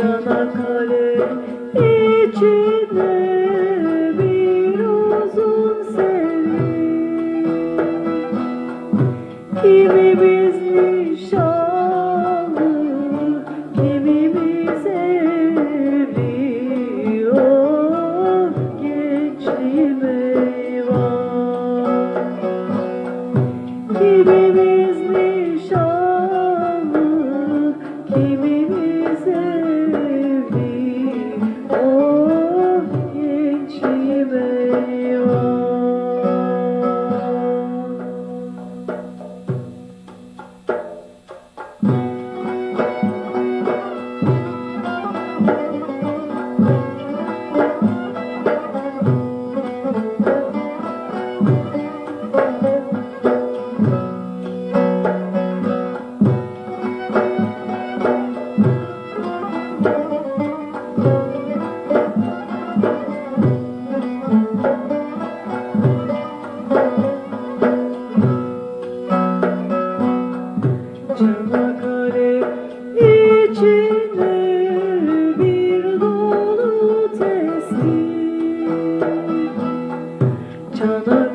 Çanakkale içinde bir uzun seri. each other